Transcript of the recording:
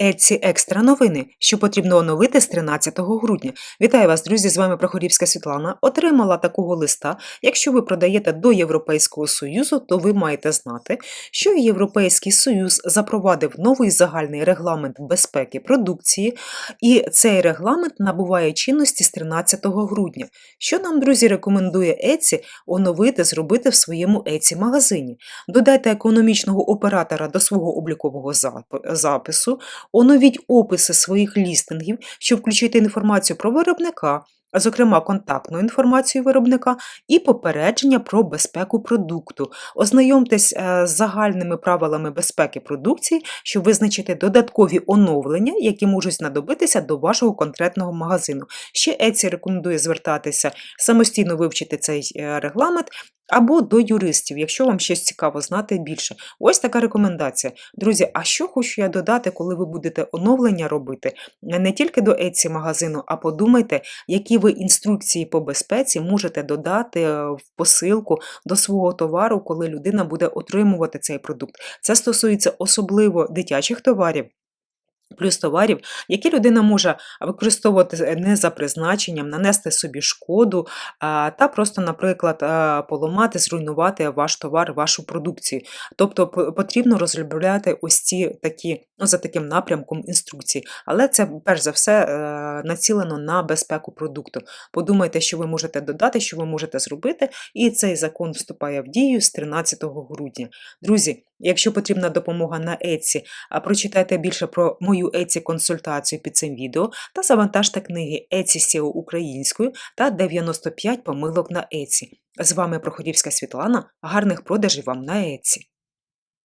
Еці екстра новини, що потрібно оновити з 13 грудня. Вітаю вас, друзі! З вами Прохорівська Світлана. Отримала такого листа. Якщо ви продаєте до Європейського Союзу, то ви маєте знати, що Європейський Союз запровадив новий загальний регламент безпеки продукції, і цей регламент набуває чинності з 13 грудня. Що нам, друзі, рекомендує Еці оновити, зробити в своєму Еці магазині? Додайте економічного оператора до свого облікового запису. Оновіть описи своїх лістингів, щоб включити інформацію про виробника, зокрема контактну інформацію виробника і попередження про безпеку продукту. Ознайомтесь е, з загальними правилами безпеки продукції, щоб визначити додаткові оновлення, які можуть знадобитися до вашого конкретного магазину. Ще Еці рекомендує звертатися самостійно вивчити цей е, регламент. Або до юристів, якщо вам щось цікаво знати більше. Ось така рекомендація. Друзі, а що хочу я додати, коли ви будете оновлення робити не тільки до Etsy магазину, а подумайте, які ви інструкції по безпеці можете додати е, в посилку до свого товару, коли людина буде отримувати цей продукт. Це стосується особливо дитячих товарів. Плюс товарів, які людина може використовувати не за призначенням, нанести собі шкоду та просто, наприклад, поламати, зруйнувати ваш товар, вашу продукцію. Тобто потрібно розробляти ось ці такі, ну, за таким напрямком інструкції. Але це перш за все е, націлено на безпеку продукту. Подумайте, що ви можете додати, що ви можете зробити, і цей закон вступає в дію з 13 грудня. Друзі, якщо потрібна допомога на а прочитайте більше про мою Etsy консультацію під цим відео та завантажте книги Etsy SEO українською та 95 помилок на Etsy. З вами Проходівська Світлана. Гарних продажів вам на Etsy.